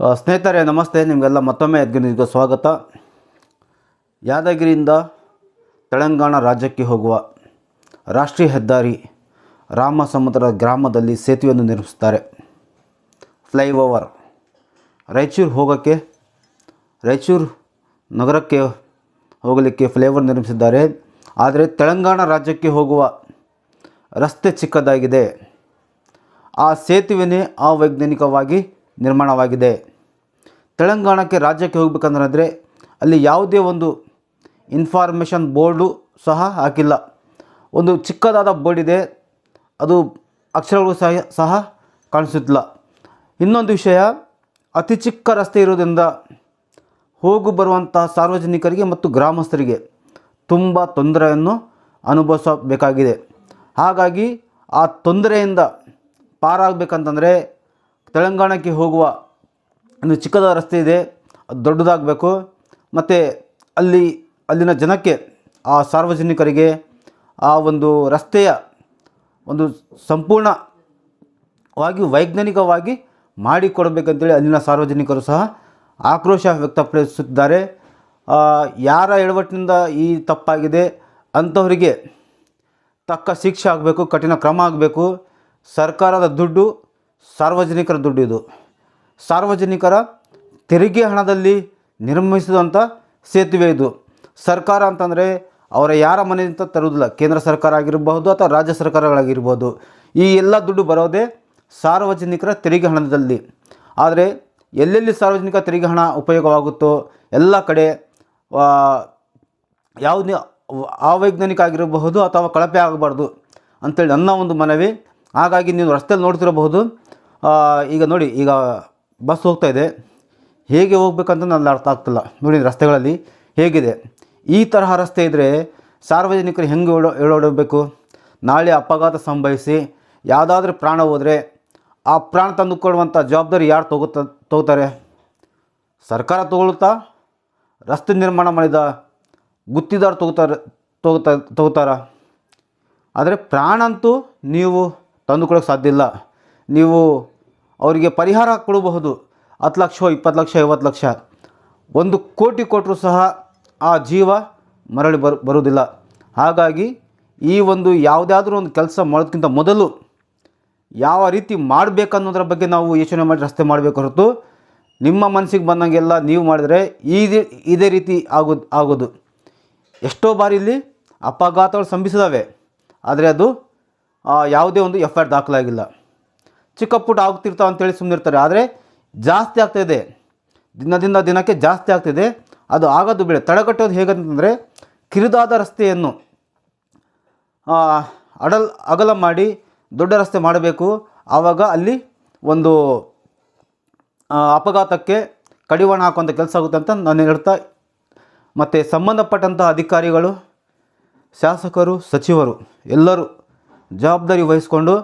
ಸ್ನೇಹಿತರೆ, ನಮಸ್ತೆ. ನಿಮಗೆಲ್ಲ ಮತ್ತೊಮ್ಮೆ ಯದ್ಗಿನಿಗೆ ಸ್ವಾಗತ. ಯಾದಗಿರಿಯಿಂದ ತೆಲಂಗಾಣ ರಾಜ್ಯಕ್ಕೆ ಹೋಗುವ ರಾಷ್ಟ್ರೀಯ ಹೆದ್ದಾರಿ ರಾಮಸಮುದ್ರ ಗ್ರಾಮದಲ್ಲಿ ಸೇತುವೆಯನ್ನು ನಿರ್ಮಿಸುತ್ತಾರೆ. ಫ್ಲೈಓವರ್. ರಾಯಚೂರು ಹೋಗೋಕ್ಕೆ, ರಾಯಚೂರು ನಗರಕ್ಕೆ ಹೋಗಲಿಕ್ಕೆ ಫ್ಲೈಓವರ್ ನಿರ್ಮಿಸಿದ್ದಾರೆ. ಆದರೆ ತೆಲಂಗಾಣ ರಾಜ್ಯಕ್ಕೆ ಹೋಗುವ ರಸ್ತೆ ಚಿಕ್ಕದಾಗಿದೆ. ಆ ಸೇತುವೆನೇ ಅವೈಜ್ಞಾನಿಕವಾಗಿ ನಿರ್ಮಾಣವಾಗಿದೆ. ತೆಲಂಗಾಣಕ್ಕೆ ರಾಜ್ಯಕ್ಕೆ ಹೋಗಬೇಕಂದ್ರೆ ಅಲ್ಲಿ ಯಾವುದೇ ಒಂದು ಇನ್ಫಾರ್ಮೇಷನ್ ಬೋರ್ಡು ಸಹ ಹಾಕಿಲ್ಲ. ಒಂದು ಚಿಕ್ಕದಾದ ಬೋರ್ಡ್ ಇದೆ, ಅದು ಅಕ್ಷರಗಳು ಸಹ ಸಹ ಕಾಣಿಸುತ್ತಿಲ್ಲ. ಇನ್ನೊಂದು ವಿಷಯ, ಅತಿ ಚಿಕ್ಕ ರಸ್ತೆ ಇರೋದ್ರಿಂದ ಹೋಗು ಬರುವಂತಹ ಸಾರ್ವಜನಿಕರಿಗೆ ಮತ್ತು ಗ್ರಾಮಸ್ಥರಿಗೆ ತುಂಬ ತೊಂದರೆಯನ್ನು ಅನುಭವಿಸಬೇಕಾಗಿದೆ. ಹಾಗಾಗಿ ಆ ತೊಂದರೆಯಿಂದ ಪಾರಾಗಬೇಕಂತಂದರೆ ತೆಲಂಗಾಣಕ್ಕೆ ಹೋಗುವ ಒಂದು ಚಿಕ್ಕದಾದ ರಸ್ತೆ ಇದೆ, ಅದು ದೊಡ್ಡದಾಗಬೇಕು. ಮತ್ತು ಅಲ್ಲಿ, ಅಲ್ಲಿನ ಜನಕ್ಕೆ, ಆ ಸಾರ್ವಜನಿಕರಿಗೆ, ಆ ಒಂದು ರಸ್ತೆಯ ಒಂದು ಸಂಪೂರ್ಣವಾಗಿ ವೈಜ್ಞಾನಿಕವಾಗಿ ಮಾಡಿಕೊಡಬೇಕಂತೇಳಿ ಅಲ್ಲಿನ ಸಾರ್ವಜನಿಕರು ಸಹ ಆಕ್ರೋಶ ವ್ಯಕ್ತಪಡಿಸುತ್ತಿದ್ದಾರೆ. ಯಾರ ಎಡವಟ್ಟಿನಿಂದ ಈ ತಪ್ಪಾಗಿದೆ, ಅಂಥವರಿಗೆ ತಕ್ಕ ಶಿಕ್ಷೆ ಆಗಬೇಕು, ಕಠಿಣ ಕ್ರಮ ಆಗಬೇಕು. ಸರ್ಕಾರದ ದುಡ್ಡು, ಸಾರ್ವಜನಿಕರ ದುಡ್ಡು ಇದು. ಸಾರ್ವಜನಿಕರ ತೆರಿಗೆ ಹಣದಲ್ಲಿ ನಿರ್ಮಿಸಿದಂಥ ಸೇತುವೆ ಇದು. ಸರ್ಕಾರ ಅಂತಂದರೆ ಅವರ ಯಾರ ಮನೆಯಿಂದ ತರುವುದಿಲ್ಲ. ಕೇಂದ್ರ ಸರ್ಕಾರ ಆಗಿರಬಹುದು ಅಥವಾ ರಾಜ್ಯ ಸರ್ಕಾರಗಳಾಗಿರ್ಬೋದು ಈ ಎಲ್ಲ ದುಡ್ಡು ಬರೋದೇ ಸಾರ್ವಜನಿಕರ ತೆರಿಗೆ ಹಣದಲ್ಲಿ. ಆದರೆ ಎಲ್ಲೆಲ್ಲಿ ಸಾರ್ವಜನಿಕ ತೆರಿಗೆ ಹಣ ಉಪಯೋಗವಾಗುತ್ತೋ ಎಲ್ಲ ಕಡೆ ಯಾವುದೇ ಅವೈಜ್ಞಾನಿಕ ಆಗಿರಬಹುದು ಅಥವಾ ಕಳಪೆ ಆಗಬಾರ್ದು ಅಂತೇಳಿ ನನ್ನ ಒಂದು ಮನವಿ. ಹಾಗಾಗಿ ನೀವು ರಸ್ತೆಯಲ್ಲಿ ನೋಡ್ತಿರಬಹುದು. ಈಗ ನೋಡಿ, ಈಗ ಬಸ್ ಹೋಗ್ತಾ ಇದೆ. ಹೇಗೆ ಹೋಗ್ಬೇಕಂತ ನನ್ನ ಅರ್ಥ ಆಗ್ತಿಲ್ಲ. ನೋಡಿ, ರಸ್ತೆಗಳಲ್ಲಿ ಹೇಗಿದೆ. ಈ ತರಹ ರಸ್ತೆ ಇದ್ದರೆ ಸಾರ್ವಜನಿಕರು ಹೆಂಗೆ ಓಡೋ ಓಡಾಡಬೇಕು ನಾಳೆ ಅಪಘಾತ ಸಂಭವಿಸಿ ಯಾವುದಾದ್ರೂ ಪ್ರಾಣ ಹೋದರೆ ಆ ಪ್ರಾಣ ತಂದುಕೊಡುವಂಥ ಜವಾಬ್ದಾರಿ ಯಾರು ತಗೋತ ತಗೋತಾರೆ? ಸರ್ಕಾರ ತಗೊಳ್ತಾ ರಸ್ತೆ ನಿರ್ಮಾಣ ಮಾಡಿದ ಗುತ್ತಿದಾರ ತಗೋತಾರೆ, ತಗೋತಾ, ತಗೋತಾರ? ಆದರೆ ಪ್ರಾಣ ಅಂತೂ ನೀವು ತಂದುಕೊಳ್ಳೋಕೆ ಸಾಧ್ಯ ಇಲ್ಲ. ನೀವು ಅವರಿಗೆ ಪರಿಹಾರ ಕೊಡಬಹುದು. ಹತ್ತು ಲಕ್ಷ, ಇಪ್ಪತ್ತು ಲಕ್ಷ, ಐವತ್ತು ಲಕ್ಷ. ಒಂದು ಕೋಟಿ ಕೊಟ್ಟರೂ ಸಹ ಆ ಜೀವ ಮರಳಿ ಬರು, ಬರುವುದಿಲ್ಲ. ಹಾಗಾಗಿ ಈ ಒಂದು ಯಾವುದಾದ್ರೂ ಒಂದು ಕೆಲಸ ಮಾಡೋದಕ್ಕಿಂತ ಮೊದಲು ಯಾವ ರೀತಿ ಮಾಡಬೇಕನ್ನೋದ್ರ ಬಗ್ಗೆ ನಾವು ಯೋಚನೆ ಮಾಡಿ ರಸ್ತೆ ಮಾಡಬೇಕು ಹೊರತು ನಿಮ್ಮ ಮನಸ್ಸಿಗೆ ಬಂದಂಗೆಲ್ಲ ನೀವು ಮಾಡಿದರೆ ಇದೇ ಇದೇ ರೀತಿ ಆಗೋದು ಆಗೋದು. ಎಷ್ಟೋ ಬಾರಿ ಇಲ್ಲಿ ಅಪಘಾತಗಳು ಸಂಭವಿಸಿದಾವೆ. ಆದರೆ ಅದು ಯಾವುದೇ ಒಂದು ಎಫ್ ಆರ್ ದಾಖಲಾಗಿಲ್ಲ. ಚಿಕ್ಕ ಪುಟ್ಟ ಆಗ್ತಿರ್ತಾವೆ ಅಂತೇಳಿ ಸುಮ್ಮನಿರ್ತಾರೆ ಆದರೆ ಜಾಸ್ತಿ ಆಗ್ತಾಯಿದೆ ದಿನದಿಂದ ದಿನಕ್ಕೆ ಜಾಸ್ತಿ ಆಗ್ತಿದೆ ಅದು ಆಗೋದು ಬೇಡ. ತಡೆಗಟ್ಟೋದು ಹೇಗಂತಂದರೆ ಕಿರಿದಾದ ರಸ್ತೆಯನ್ನು ಅಡಲ್ ಅಗಲ ಮಾಡಿ ದೊಡ್ಡ ರಸ್ತೆ ಮಾಡಬೇಕು. ಆವಾಗ ಅಲ್ಲಿ ಒಂದು ಅಪಘಾತಕ್ಕೆ ಕಡಿವಾಣ ಹಾಕುವಂಥ ಕೆಲಸ ಆಗುತ್ತೆ ಅಂತ ನಾನು ಹೇಳ್ತಾ, ಮತ್ತು ಸಂಬಂಧಪಟ್ಟಂಥ ಅಧಿಕಾರಿಗಳು, ಶಾಸಕರು, ಸಚಿವರು ಎಲ್ಲರೂ ಜವಾಬ್ದಾರಿ ವಹಿಸಿಕೊಂಡು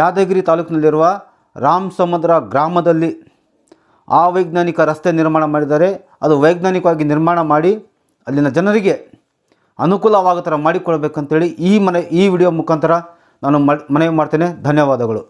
ಯಾದಗಿರಿ ತಾಲೂಕಿನಲ್ಲಿರುವ ರಾಮ್ ಗ್ರಾಮದಲ್ಲಿ ವೈಜ್ಞಾನಿಕ ರಸ್ತೆ ನಿರ್ಮಾಣ ಮಾಡಿದರೆ ಅದು ವೈಜ್ಞಾನಿಕವಾಗಿ ನಿರ್ಮಾಣ ಮಾಡಿ ಅಲ್ಲಿನ ಜನರಿಗೆ ಅನುಕೂಲವಾಗೋ ಥರ ಮಾಡಿಕೊಳ್ಬೇಕಂತೇಳಿ ಈ ಮನೆ, ಈ ವಿಡಿಯೋ ಮುಖಾಂತರ ನಾನು ಮನವಿ ಮಾಡ್ತೇನೆ. ಧನ್ಯವಾದಗಳು.